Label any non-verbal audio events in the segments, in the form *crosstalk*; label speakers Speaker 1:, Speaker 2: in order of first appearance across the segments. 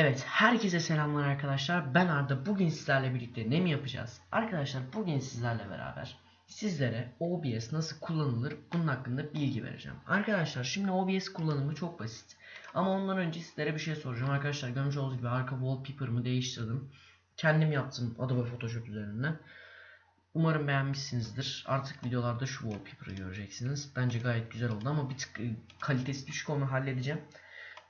Speaker 1: Evet, herkese selamlar arkadaşlar. Ben Arda. Bugün sizlerle birlikte ne mi yapacağız? Arkadaşlar bugün sizlerle beraber sizlere OBS nasıl kullanılır bunun hakkında bilgi vereceğim. Arkadaşlar şimdi OBS kullanımı çok basit. Ama ondan önce sizlere bir şey soracağım. Arkadaşlar görmüş olduğunuz gibi arka wallpaper'ımı değiştirdim. Kendim yaptım Adobe Photoshop üzerinden. Umarım beğenmişsinizdir. Artık videolarda şu wallpaper'ı göreceksiniz. Bence gayet güzel oldu ama bir tık e, kalitesi düşük onu halledeceğim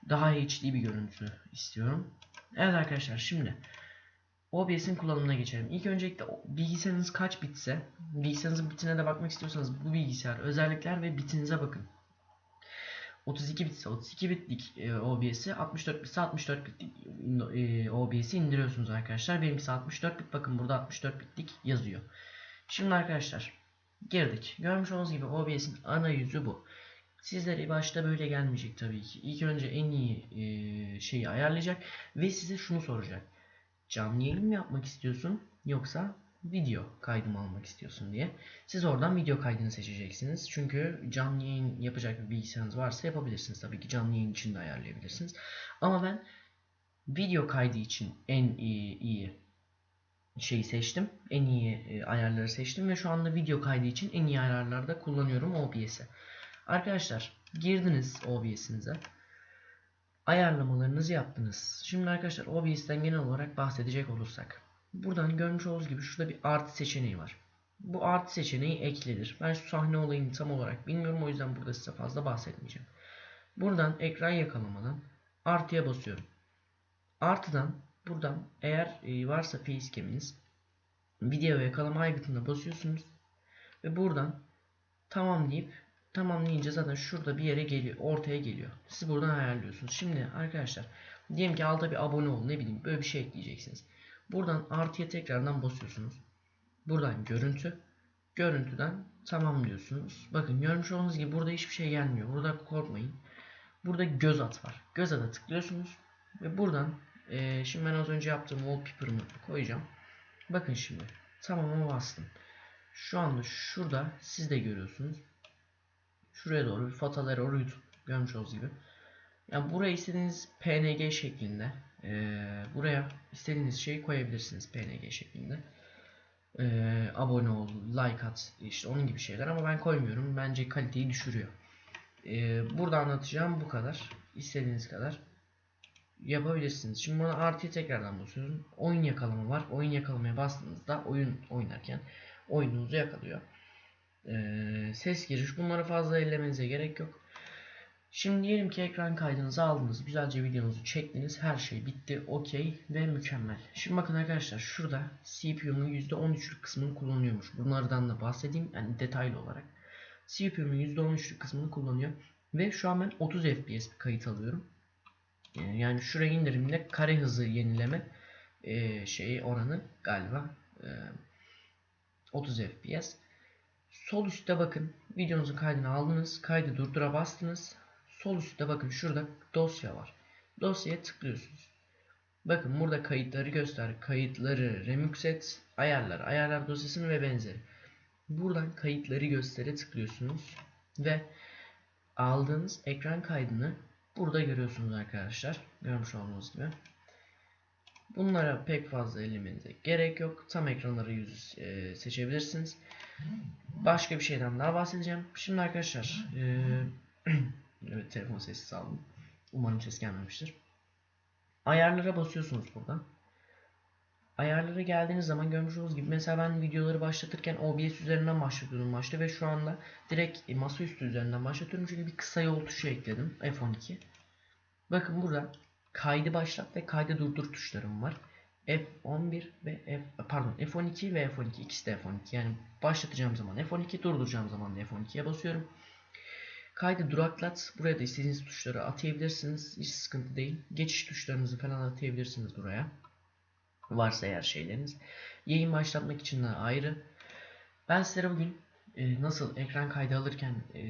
Speaker 1: daha HD bir görüntü istiyorum. Evet arkadaşlar şimdi OBS'in kullanımına geçelim. İlk öncelikle bilgisayarınız kaç bitse, bilgisayarınızın bitine de bakmak istiyorsanız bu bilgisayar özellikler ve bitinize bakın. 32 bitse 32 bitlik e, OBS'i, 64 bitse 64 bitlik e, OBS'i indiriyorsunuz arkadaşlar. Benimkisi 64 bit. Bakın burada 64 bitlik yazıyor. Şimdi arkadaşlar girdik. Görmüş olduğunuz gibi OBS'in ana yüzü bu. Sizlere başta böyle gelmeyecek tabii ki. İlk önce en iyi e, şeyi ayarlayacak ve size şunu soracak. Canlı yayın mı yapmak istiyorsun yoksa video kaydı mı almak istiyorsun diye. Siz oradan video kaydını seçeceksiniz. Çünkü canlı yayın yapacak bir bilgisayarınız varsa yapabilirsiniz. Tabii ki canlı yayın için de ayarlayabilirsiniz. Ama ben video kaydı için en iyi, iyi şeyi seçtim. En iyi e, ayarları seçtim ve şu anda video kaydı için en iyi ayarlarda kullanıyorum OBS'i. Arkadaşlar girdiniz OBS'inize. Ayarlamalarınızı yaptınız. Şimdi arkadaşlar OBS'ten genel olarak bahsedecek olursak. Buradan görmüş olduğunuz gibi şurada bir artı seçeneği var. Bu artı seçeneği eklidir. Ben şu sahne olayını tam olarak bilmiyorum o yüzden burada size fazla bahsetmeyeceğim. Buradan ekran yakalamadan artıya basıyorum. Artıdan buradan eğer e, varsa facecam'iniz video yakalama aygıtına basıyorsunuz ve buradan tamam deyip tamamlayınca zaten şurada bir yere geliyor ortaya geliyor. Siz buradan ayarlıyorsunuz. Şimdi arkadaşlar diyelim ki alta bir abone ol ne bileyim böyle bir şey ekleyeceksiniz. Buradan artıya tekrardan basıyorsunuz. Buradan görüntü. Görüntüden tamamlıyorsunuz. Bakın görmüş olduğunuz gibi burada hiçbir şey gelmiyor. Burada korkmayın. Burada göz at var. Göz ata tıklıyorsunuz. Ve buradan eee, şimdi ben az önce yaptığım wallpaper'ımı koyacağım. Bakın şimdi tamama bastım. Şu anda şurada siz de görüyorsunuz şuraya doğru bir fatal error YouTube görmüş olduğunuz gibi. Yani buraya istediğiniz PNG şeklinde eee, buraya istediğiniz şeyi koyabilirsiniz PNG şeklinde. Eee, abone ol, like at işte onun gibi şeyler ama ben koymuyorum. Bence kaliteyi düşürüyor. Eee, burada anlatacağım bu kadar. İstediğiniz kadar yapabilirsiniz. Şimdi buna artıya tekrardan basıyorum. Oyun yakalama var. Oyun yakalamaya bastığınızda oyun oynarken oyununuzu yakalıyor. Ee, ses giriş bunları fazla ellemenize gerek yok. Şimdi diyelim ki ekran kaydınızı aldınız. Güzelce videonuzu çektiniz. Her şey bitti. Okey ve mükemmel. Şimdi bakın arkadaşlar şurada CPU'nun %13'lük kısmını kullanıyormuş. Bunlardan da bahsedeyim. Yani detaylı olarak. CPU'nun %13'lük kısmını kullanıyor. Ve şu an ben 30 FPS bir kayıt alıyorum. Ee, Yani şuraya indirimde kare hızı yenileme e, şeyi oranı galiba e, 30 FPS. Sol üstte bakın videonuzun kaydını aldınız. Kaydı durdura bastınız. Sol üstte bakın şurada dosya var. Dosyaya tıklıyorsunuz. Bakın burada kayıtları göster. Kayıtları remix et. Ayarlar. Ayarlar dosyasını ve benzeri. Buradan kayıtları göstere tıklıyorsunuz. Ve aldığınız ekran kaydını burada görüyorsunuz arkadaşlar. Görmüş olduğunuz gibi. Bunlara pek fazla ellemenize gerek yok. Tam ekranları yüz e, seçebilirsiniz. Başka bir şeyden daha bahsedeceğim. Şimdi arkadaşlar eee *clears throat* evet telefon sessiz aldım. Umarım ses gelmemiştir. Ayarlara basıyorsunuz buradan. Ayarlara geldiğiniz zaman görmüş olduğunuz gibi mesela ben videoları başlatırken OBS üzerinden başlatıyordum başta ve şu anda direkt e, masaüstü üzerinden başlatıyorum çünkü bir kısa yol tuşu ekledim F12. Bakın burada kaydı başlat ve kaydı durdur tuşlarım var. F11 ve F pardon F12 ve F12 ikisi de F12 yani başlatacağım zaman F12 durduracağım zaman da F12'ye basıyorum. Kaydı duraklat buraya da istediğiniz tuşları atayabilirsiniz hiç sıkıntı değil. Geçiş tuşlarınızı falan atayabilirsiniz buraya. Varsa eğer şeyleriniz. Yayın başlatmak için de ayrı. Ben sizlere bugün e, nasıl ekran kaydı alırken e,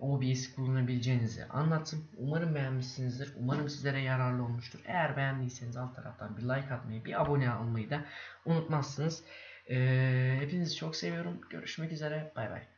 Speaker 1: OBS kullanabileceğinizi anlattım. Umarım beğenmişsinizdir. Umarım sizlere yararlı olmuştur. Eğer beğendiyseniz alt taraftan bir like atmayı, bir abone olmayı da unutmazsınız. E, hepinizi çok seviyorum. Görüşmek üzere. Bay bay.